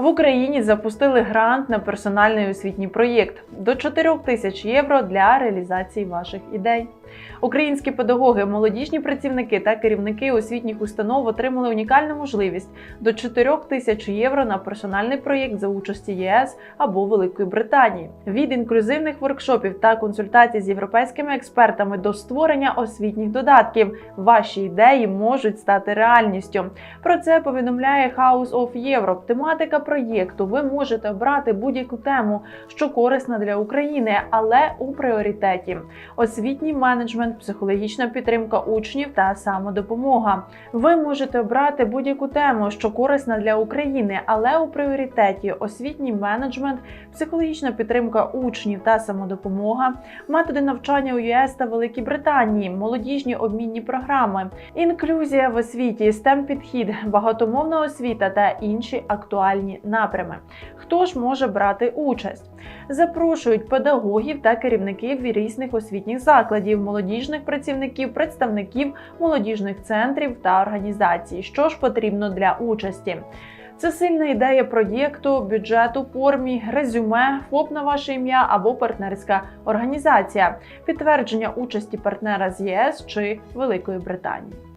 В Україні запустили грант на персональний освітній проєкт до 4 тисяч євро для реалізації ваших ідей. Українські педагоги, молодіжні працівники та керівники освітніх установ отримали унікальну можливість до 4 тисяч євро на персональний проєкт за участі ЄС або Великої Британії. Від інклюзивних воркшопів та консультацій з європейськими експертами до створення освітніх додатків ваші ідеї можуть стати реальністю. Про це повідомляє House of Europe. Тематика проєкту. Ви можете обрати будь-яку тему, що корисна для України, але у пріоритеті освітній менеджмент, психологічна підтримка учнів та самодопомога. Ви можете обрати будь-яку тему, що корисна для України, але у пріоритеті освітній менеджмент, психологічна підтримка учнів та самодопомога, методи навчання у ЄС та Великій Британії, молодіжні обмінні програми, інклюзія в освіті, stem підхід, багатомовна освіта та інші актуальні напрями. Хто ж може брати участь? Запрошують педагогів та керівників різних освітніх закладів, молодіжних працівників, представників молодіжних центрів та організацій. Що ж потрібно для участі? Це сильна ідея проєкту, бюджет у формі, резюме, ФОП на ваше ім'я або партнерська організація, підтвердження участі партнера з ЄС чи Великої Британії.